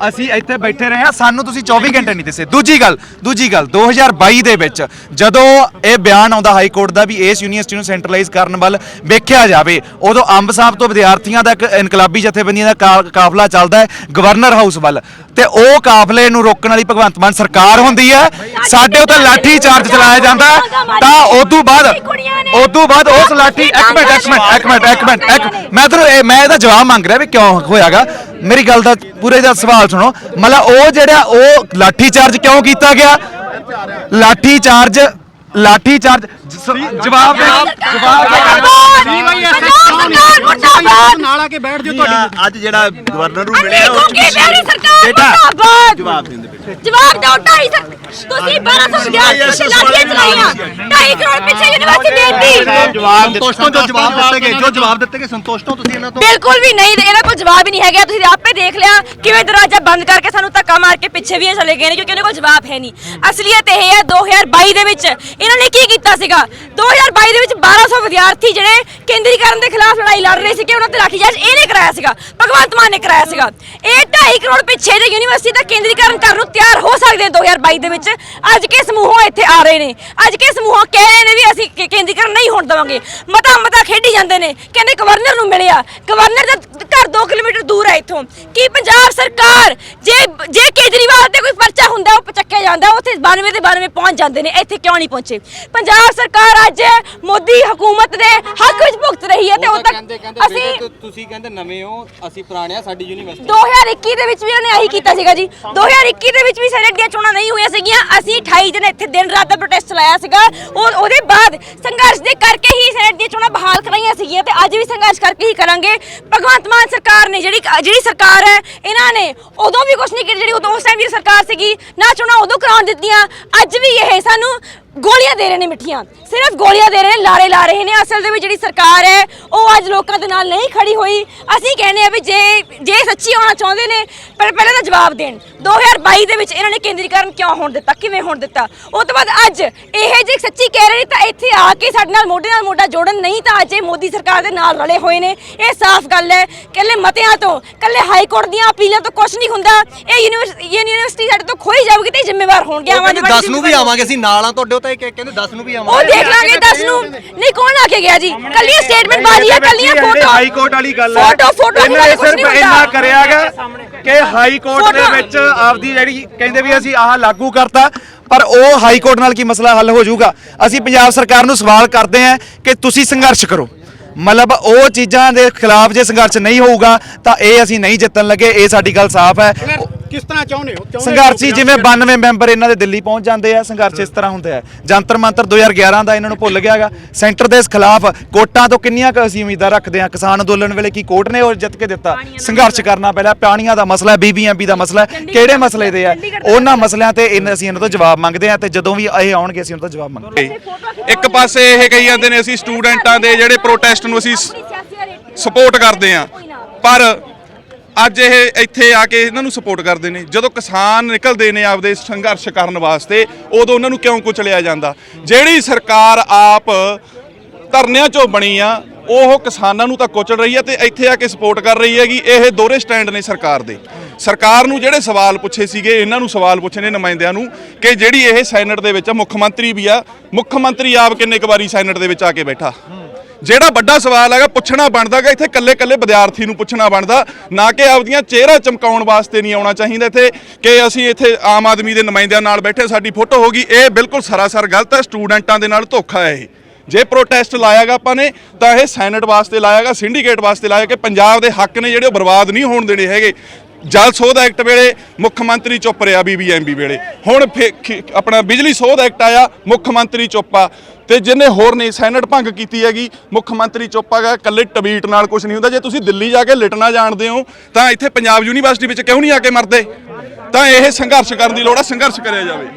ਅਸੀਂ ਇੱਥੇ ਬੈਠੇ ਰਹੇ ਹਾਂ। ਸਾਨੂੰ ਤੁਸੀਂ 24 ਘੰਟੇ ਨਹੀਂ ਦਿੱਸੇ। ਦੂਜੀ ਗੱਲ ਦੂਜੀ ਗੱਲ 2022 ਦੇ ਵਿੱਚ ਜਦੋਂ ਇਹ ਬਿਆਨ ਆਉਂਦਾ ਹਾਈ ਕੋਰਟ ਦਾ ਵੀ ਇਸ ਯੂਨੀਵਰਸਿਟੀ ਨੂੰ ਸੈਂਟਰਲਾਈਜ਼ ਕਰਨ ਵੱਲ ਵੇਖਿਆ ਜਾਵੇ ਉਦੋਂ ਅੰਬ ਸਾਹਿਬ ਤੋਂ ਵਿਦਿਆਰਥੀਆਂ ਦਾ ਇੱਕ ਇਨਕਲਾਬੀ ਜਥੇਬੰਦੀਆਂ ਦਾ ਕਾ- ਕਾਫਲਾ ਚੱਲਦਾ ਹੈ ਗਵਰਨਰ ਹਾਊਸ ਵੱਲ। ਤੇ ਉਹ ਕਾਫਲੇ ਨੂੰ ਰੋਕਣ ਵਾਲੀ ਭਗਵੰਤ ਮਾਨ ਸਰਕਾਰ ਹੁੰਦੀ ਹੈ। ਸਾਡੇ ਉੱਤੇ ਲਾਠੀ ਚਾਰਜ ਚਲਾਇਆ ਜਾਂਦਾ ਹੈ, ਤਾਂ ਉਦੋਂ ਬਾਅਦ ਉਦੋਂ ਬਾਅਦ ਉਸ ਲਾਠੀ ਇੱਕ ਮਿੰਟ ਇੱਕ ਮਿੰਟ ਇੱਕ ਮਿੰਟ ਇੱਕ ਮਿੰਟ ਇੱਕ ਮੈਂ ਤੁਹਾਨੂੰ ਇਹ ਮੈਂ ਇਹਦਾ ਜਵਾਬ ਮੰਗ ਰਿਹਾ ਵੀ ਕਿਉਂ ਹੋਇਆਗਾ। ਮੇਰੀ ਗੱਲ ਦਾ ਪੂਰੇ ਦਾ ਸਵਾਲ ਸੁਣੋ। ਮਤਲਬ ਉਹ ਜਿਹੜਾ ਉਹ ਲਾਠੀ ਚਾਰਜ ਕਿਉਂ ਕੀਤਾ ਗਿਆ? ਲਾਠੀ ਚਾਰਜ ਲਾਠੀ ਚਾਰਜ ਜ- ਜਵਾਬ ਦੇ ਜਵਾਬ ਮੁਰਦਾਬਾਦ! ਨਾਲ ਆ ਕੇ ਬੈਠ ਜਾਓ ਤੁਹਾਡੀ ਅੱਜ ਜਿਹੜਾ ਗਵਰਨਰ ਨੂੰ ਮਿਲਿਆ ਉਹ ਕੁੱਕੀ ਮੇਰੀ ਸਰਕਾਰ ਮੁਰਦਾਬਾਦ! ਜਵਾਬ ਦਿੰਦੇ ਬੇਟੇ। ਜਵਾਬ ਦਿਓ ਢਾਈ ਸਰ ਤੁਸੀਂ 1200 ਵਿਦਿਆਰਥੀਆਂ ਤੇ ਲਾਠੀਆਂ ਚਲਾਈਆਂ। ਢਾਈ ਕਰੋੜ ਪਿੱਛੇ ਯੂਨੀਵਰਸਿਟੀ ਦੇਤੀ। ਜਵਾਬ ਸੰਤੁਸ਼ਟ ਹੋ ਜੋ ਜਵਾਬ ਦਿੱਤੇ ਗਏ ਜੋ ਜਵਾਬ ਦਿੱਤੇ। ਗਏ ਸੰਤੁਸ਼ਟ ਹੋ ਤੁਸੀਂ ਇਹਨਾਂ ਤੋਂ ਬਿਲਕੁਲ ਵੀ ਨਹੀਂ ਇਹਨਾਂ ਕੋਲ ਜਵਾਬ ਹੀ ਨਹੀਂ ਹੈਗਾ। ਤੁਸੀਂ ਆਪੇ ਦੇਖ ਲਿਆ ਕਿਵੇਂ ਦਰਵਾਜ਼ਾ ਬੰਦ ਕਰਕੇ ਸਾਨੂੰ ਧੱਕਾ ਮਾਰ ਕੇ ਪਿੱਛੇ ਵੀ ਇਹ ਚਲੇ ਗਏ ਨੇ ਕਿਉਂਕਿ ਇਹਨਾਂ ਕੋਲ ਜਵਾਬ ਹੈ ਨਹੀਂ। ਅਸਲੀਅਤ ਇਹ ਹੈ 2022 ਦੇ ਵਿੱਚ ਇਹਨਾਂ ਨੇ ਕੀ ਕੀਤਾ ਸੀਗਾ? 2022 ਦੇ ਵਿੱਚ 1200 ਵਿਦਿਆਰਥੀ ਜਿਹੜੇ ਕੇਂਦਰੀਕਰਨ ਦੇ ਖਿਲਾਫ ਲੜਾਈ ਲੜ ਰਹੇ ਸੀ ਕਿ ਉਹਨਾਂ ਤੇ ਲਾਠੀਚਾਰਜ ਇਹਨੇ ਕਰਾਇਆ ਸੀਗਾ ਭਗਵੰਤ ਮਾਨ ਨੇ ਕਰਾਇਆ ਸੀਗਾ। ਇਹ 2.5 ਕਰੋੜ ਪਿੱਛੇ ਦੇ ਯੂਨੀਵਰਸਿਟੀ ਦਾ ਕੇਂਦਰੀਕਰਨ ਕਰਨ ਨੂੰ ਤਿਆਰ ਹੋ ਸਕਦੇ ਨੇ 2022 ਦੇ ਵਿੱਚ। ਅੱਜ ਕੇ ਸਮੂਹੋਂ ਇੱਥੇ ਆ ਰਹੇ ਨੇ? ਅੱਜ ਕੇ ਸਮੂਹੋਂ ਕਹਿ ਰਹੇ ਨੇ ਵੀ ਅਸੀਂ ਕੇ- ਕੇਂਦਰੀਕਰਨ ਨਹੀਂ ਹੋਣ ਦੇਵਾਂਗੇ? ਮਤਾ ਮਤਾ ਖੇਡੀ ਜਾਂਦੇ ਨੇ। ਕਹਿੰਦੇ ਗਵਰਨਰ ਨੂੰ ਮਿਲਿਆ। ਗਵਰਨਰ ਦਾ ਘਰ 2 ਕਿਲੋਮੀਟਰ ਦੂਰ ਹੈ ਇੱਥੋਂ। ਕੀ ਪੰਜਾਬ ਸਰਕਾਰ ਜੇ ਜੇ ਕੇਜਰੀਵਾਲ ਤੇ ਕੋਈ ਪਰਚਾ ਹੁੰਦਾ ਉਹ ਚੱਕਿਆ ਜਾਂਦਾ ਉੱਥੇ 92 ਦੇ 92 ਪਹੁੰਚ ਜਾਂਦੇ ਨੇ। ਇੱਥੇ ਕਿਉਂ ਨਹੀਂ ਪਹੁੰਚੇ? ਪੰਜਾਬ ਸਰਕਾਰ ਅੱਜ ਮੋਦੀ ਹਕੂਮਤ ਦੇ ਹੱਕ ਵਿੱਚ ਭੁਗਤ ਰਹੀ ਹੈ ਤੇ ਉਹ ਤੱਕ ਕਹਿੰਦੇ ਕਹਿੰਦੇ ਅਸੀਂ ਬੇਟੇ ਤੁਸੀਂ ਕਹਿੰਦੇ ਨਵੇਂ ਹੋ? ਅਸੀਂ ਪੁਰਾਣੇ ਆ, ਸਾਡੀ ਯੂਨੀਵਰਸਿਟੀ। 2021 ਦੇ ਵਿੱਚ ਵੀ ਉਹਨੇ ਆਹੀ ਕੀਤਾ ਸੀਗਾ ਜੀ। 2021 ਦੇ ਵਿੱਚ ਵੀ ਸੈਨੇਟ ਦੀਆਂ ਚੋਣਾਂ ਨਹੀਂ ਹੋਈਆਂ ਸੀਗੀਆਂ। ਅਸੀਂ 28 ਦਿਨ ਇੱਥੇ ਦਿਨ ਰਾਤ ਦਾ ਪ੍ਰੋਟੈਸਟ ਚਲਾਇਆ ਸੀਗਾ। ਉਹ ਉਹਦੇ ਬਾਅਦ ਸੰਘਰਸ਼ ਦੇ ਕਰਕੇ ਹੀ ਸੈਨੇਟ ਦੀਆਂ ਚੋਣਾਂ ਬਹਾਲ ਕਰਾਈਆਂ ਸੀਗੀਆਂ ਤੇ ਅੱਜ ਵੀ ਸੰਘਰਸ਼ ਕਰਕੇ ਹੀ ਕਰਾਂਗੇ। ਭਗਵੰਤ ਮਾਨ ਸਰਕਾਰ ਨੇ ਜਿਹੜੀ ਜਿਹੜੀ ਸਰਕਾਰ ਹੈ, ਇਹਨਾਂ ਨੇ ਉਦੋਂ ਵੀ ਕੁਝ ਨਹੀਂ ਕੀਤਾ, ਜਿਹੜੀ ਉਦੋਂ ਉਸ ਟਾਈਮ ਦੀ ਸਰਕਾਰ ਸੀਗੀ, ਨਾ ਚੋਣਾਂ ਉਦੋਂ ਕਰਾਉਣ ਦਿੱਤੀਆਂ। ਅੱਜ ਵੀ ਇਹ ਸਾਨੂੰ ਗੋਲੀਆਂ ਦੇ ਰਹੇ ਨੇ ਮਿੱਠੀਆਂ। ਸਿਰਫ ਗੋਲੀਆਂ ਦੇ ਰਹੇ ਨੇ, ਲਾਰੇ ਲਾ ਰਹੇ ਨੇ। ਅਸਲ ਦੇ ਵਿੱਚ ਜਿਹੜੀ ਸਰਕਾਰ ਹੈ, ਉਹ ਅੱਜ ਲੋਕਾਂ ਦੇ ਨਾਲ ਨਹੀਂ ਖੜੀ ਹੋਈ। ਅਸੀਂ ਕਹਿੰਦੇ ਆ ਵੀ ਜੇ ਜੇ ਸੱਚੀ ਹੋਣਾ ਚਾਹੁੰਦੇ ਨੇ ਪਰ ਪਹਿਲਾਂ ਤਾਂ ਜਵਾਬ ਦੇਣ। 2022 ਦੇ ਵਿੱਚ ਇਹਨਾਂ ਨੇ ਕੇਂਦਰੀਕਰਨ ਕਿਉਂ ਹੋਣ ਦਿੱਤਾ? ਕਿਵੇਂ ਹੋਣ ਦਿੱਤਾ? ਉਸ ਤੋਂ ਬਾਅਦ ਅੱਜ ਇਹ ਜੇ ਸੱਚੀ ਕਹਿ ਰਹੇ ਨੇ ਤਾਂ ਇੱਥੇ ਆ ਕੇ ਸਾਡੇ ਨਾਲ ਮੋਢੇ ਨਾਲ ਮੋਢਾ ਜੋੜਨ ਨਹੀਂ ਤਾਂ ਅੱਜ ਇਹ ਮੋਦੀ ਸਰਕਾਰ ਦੇ ਨਾਲ ਰਲੇ ਹੋਏ ਨੇ। ਇਹ ਸਾਫ਼ ਗੱਲ ਹੈ। ਕੱਲੇ ਮਤਿਆਂ ਤੋਂ ਕੱਲੇ ਹਾਈ ਕੋਰਟ ਦੀਆਂ ਅਪੀਲਾਂ ਤੋਂ ਕੁਝ ਨਹੀਂ ਹੁੰਦਾ। ਇਹ ਯੂਨੀਵਰਸਿਟੀ ਸਾਡੇ ਤੋਂ ਖੋਈ ਜਾਊਗੀ ਤੇ ਜ਼ਿੰਮੇਵਾਰ ਹੋਣਗੇ ਉਹ ਕਹਿੰਦੇ 10 ਨੂੰ ਵੀ ਆਵਾਂਗੇ ਅਸੀਂ ਨਾਲ ਆ ਤੁਹਾਡੇ ਉਹ ਤਾਂ ਇਹ ਕਹਿੰਦੇ 10 ਨੂੰ ਵੀ ਉਹ ਆਵਾਂਗੇ ਦੇਖ ਲਾਂਗੇ 10 ਨੂੰ। ਨਹੀਂ ਕੌਣ ਆ ਕੇ ਗਿਆ ਜੀ? ਕੱਲੀਆਂ ਸਟੇਟਮੈਂਟ ਬਾਜੀ ਹੈ ਕੱਲੀਆਂ ਫੋਟੋ ਹਾਈ ਕੋਰਟ ਵਾਲੀ ਗੱਲ ਹੈ। ਫੋਟੋ ਫੋਟੋ ਇਹਨਾਂ ਨੇ ਸਿਰਫ ਇੰਨਾ ਕਰਿਆਗਾ ਕਿ ਹਾਈ ਕੋਰਟ ਦੇ ਵਿੱਚ ਆਪਦੀ ਜਿਹੜੀ ਕਹਿੰਦੇ ਵੀ ਅਸੀਂ ਆਹ ਲਾਗੂ ਕਰਤਾ ਪਰ ਉਹ ਹਾਈ ਕੋਰਟ ਨਾਲ ਕੀ ਮਸਲਾ ਹੱਲ ਹੋ ਜਾਊਗਾ? ਅਸੀਂ ਪੰਜਾਬ ਸਰਕਾਰ ਨੂੰ ਸਵਾਲ ਕਰਦੇ ਹਾਂ ਕਿ ਤੁਸੀਂ ਸੰਘਰਸ਼ ਕਰੋ। ਮਤਲਬ ਉਹ ਚੀਜ਼ਾਂ ਦੇ ਖਿਲਾਫ ਜੇ ਸੰਘਰਸ਼ ਨਹੀਂ ਹੋਊਗਾ ਤਾਂ ਇਹ ਅਸੀਂ ਨਹੀਂ ਜਿੱਤਣ ਲੱਗੇ ਇਹ ਸਾਡੀ ਗੱਲ ਸਾਫ਼ ਹੈ। ਕਿਸ ਤਰ੍ਹਾਂ ਚਾਹੁੰਦੇ ਹੋ? ਸੰਘਰਸ਼ੀ ਜਿਵੇਂ 92 ਮੈਂਬਰ ਇਹਨਾਂ ਦੇ ਦਿੱਲੀ ਪਹੁੰਚ ਜਾਂਦੇ ਆ ਸੰਘਰਸ਼ ਇਸ ਤਰ੍ਹਾਂ ਹੁੰਦਾ ਹੈ ਜੰਤਰ ਮੰਤਰ 2011 ਦਾ ਇਹਨਾਂ ਨੂੰ ਭੁੱਲ ਗਿਆਗਾ। ਸੈਂਟਰ ਦੇ ਖਿਲਾਫ ਕੋਟਾਂ ਤੋਂ ਕਿੰਨੀਆਂ ਕੁ ਅਸੀਂ ਉਮੀਦਾਂ ਰੱਖਦੇ ਆ ਕਿਸਾਨ ਅੰਦੋਲਨ ਵੇਲੇ ਕੀ ਕੋਰਟ ਨੇ ਉਹ ਜਿੱਤ ਕੇ ਦਿੱਤਾ? ਸੰਘਰਸ਼ ਕਰਨਾ ਪਹਿਲਾਂ ਪਾਣੀਆਂ ਦਾ ਮਸਲਾ ਬੀਬੀਐਮਬੀ ਦਾ ਮਸਲਾ ਹੈ। ਕਿਹੜੇ ਮਸਲੇ ਦੇ ਆ? ਉਹਨਾਂ ਮਸਲਿਆਂ ਤੇ ਇਹਨਾਂ ਅਸੀਂ ਇਹਨਾਂ ਤੋਂ ਜਵਾਬ ਮੰਗਦੇ ਆ ਤੇ ਜਦੋਂ ਵੀ ਇਹ ਆਉਣਗੇ ਅਸੀਂ ਉਹਨਾਂ ਤੋਂ ਜਵਾਬ ਮੰਗਾਂਗੇ ਇੱਕ ਪਾਸੇ ਇਹ ਕਹੀ ਜਾਂਦੇ ਨੇ ਅਸੀਂ ਸਟੂਡੈਂਟਾਂ ਦੇ ਜਿਹੜੇ ਪ੍ਰੋਟੈਸਟ ਨੂੰ ਅਸੀਂ ਸਪੋਰਟ ਕਰਦੇ ਆ ਪਰ ਅੱਜ ਇਹ ਇੱਥੇ ਆ ਕੇ ਇਹਨਾਂ ਨੂੰ ਸਪੋਰਟ ਕਰਦੇ ਨੇ। ਜਦੋਂ ਕਿਸਾਨ ਨਿਕਲਦੇ ਨੇ ਆਪਦੇ ਸੰਘਰਸ਼ ਕਰਨ ਵਾਸਤੇ ਉਦੋਂ ਉਹਨਾਂ ਨੂੰ ਕਿਉਂ ਕੁਚਲਿਆ ਜਾਂਦਾ? ਜਿਹੜੀ ਸਰਕਾਰ ਆਪ ਧਰਨਿਆਂ ਚੋਂ ਬਣੀ ਆ ਉਹ ਕਿਸਾਨਾਂ ਨੂੰ ਤਾਂ ਕੁਚਲ ਰਹੀ ਹੈ ਤੇ ਇੱਥੇ ਆ ਕੇ ਸਪੋਰਟ ਕਰ ਰਹੀ ਹੈਗੀ। ਇਹ ਦੋਹਰੇ ਸਟੈਂਡ ਨੇ ਸਰਕਾਰ ਦੇ। ਸਰਕਾਰ ਨੂੰ ਜਿਹੜੇ ਸਵਾਲ ਪੁੱਛੇ ਸੀਗੇ ਇਹਨਾਂ ਨੂੰ ਸਵਾਲ ਪੁੱਛੇ ਨੇ ਨੁਮਾਇੰਦਿਆਂ ਨੂੰ ਕਿ ਜਿਹੜੀ ਇਹ ਸੈਨੇਟ ਦੇ ਵਿੱਚ ਮੁੱਖ ਮੰਤਰੀ ਵੀ ਆ ਮੁੱਖ ਮੰਤਰੀ ਆਪ ਕਿੰਨੇ ਕੁ ਵਾਰੀ ਸੈਨੇਟ ਦੇ ਵਿੱਚ ਆ ਕੇ ਬੈਠਾ? ਜਿਹੜਾ ਵੱਡਾ ਸਵਾਲ ਹੈਗਾ, ਪੁੱਛਣਾ ਬਣਦਾਗਾ ਇੱਥੇ ਕੱਲੇ ਕੱਲੇ ਵਿਦਿਆਰਥੀ ਨੂੰ ਪੁੱਛਣਾ ਬਣਦਾ, ਨਾ ਕਿ ਆਪਦੀਆਂ ਚਿਹਰਾ ਚਮਕਾਉਣ ਵਾਸਤੇ ਨਹੀਂ ਆਉਣਾ ਚਾਹੀਦਾ ਇੱਥੇ, ਕਿ ਅਸੀਂ ਇੱਥੇ ਆਮ ਆਦਮੀ ਦੇ ਨੁਮਾਇੰਦਿਆਂ ਨਾਲ ਬੈਠੇ, ਸਾਡੀ ਫੋਟੋ ਹੋ ਗਈ, ਇਹ ਬਿਲਕੁਲ ਸਰਾਸਰ ਗਲਤ ਹੈ, ਸਟੂਡੈਂਟਾਂ ਦੇ ਨਾਲ ਧੋਖਾ ਹੈ ਇਹ। ਜੇ ਪ੍ਰੋਟੈਸਟ ਲਾਇਆਗਾ ਆਪਾਂ ਨੇ, ਤਾਂ ਇਹ ਸੈਨੇਟ ਵਾਸਤੇ ਲਾਇਆਗਾ ਸਿੰਡੀਕੇਟ ਵਾਸਤੇ ਲਾਇਆ, ਕਿ ਪੰਜਾਬ ਦੇ ਹੱਕ ਨੇ ਜਿਹੜੇ ਉਹ ਬਰਬਾਦ ਨਹੀਂ ਹੋਣ ਦੇਣੇ ਹੈਗੇ। ਜਲ ਸੋਧ ਐਕਟ ਵੇਲੇ ਮੁੱਖ ਮੰਤਰੀ ਚੁੱਪ ਰਿਹਾ, ਬੀਬੀਐਮਬੀ ਵੇਲੇ। ਹੁਣ ਫੇ- ਆਪਣਾ ਬਿਜਲੀ ਸੋਧ ਐਕਟ ਆਇਆ, ਮੁੱਖ ਮੰਤਰੀ ਚੁੱਪ ਆ। ਤੇ ਜਿੰਨੇ ਹੋਰ ਨੇ ਸੈਨੇਟ ਭੰਗ ਕੀਤੀ ਹੈਗੀ, ਮੁੱਖ ਮੰਤਰੀ ਚੁੱਪ ਹੈਗਾ ਇਕੱਲੇ ਟਵੀਟ ਨਾਲ ਕੁਝ ਨਹੀਂ ਹੁੰਦਾ। ਜੇ ਤੁਸੀਂ ਦਿੱਲੀ ਜਾ ਕੇ ਲਿਟਣਾ ਜਾਣਦੇ ਹੋ, ਤਾਂ ਇੱਥੇ ਪੰਜਾਬ ਯੂਨੀਵਰਸਿਟੀ ਵਿੱਚ ਕਿਉਂ ਨਹੀਂ ਆ ਕੇ ਮਰਦੇ? ਤਾਂ ਇਹ ਸੰਘਰਸ਼ ਕਰਨ ਦੀ ਲੋੜ ਹੈ ਸੰਘਰਸ਼ ਕਰਿਆ ਜਾਵੇ।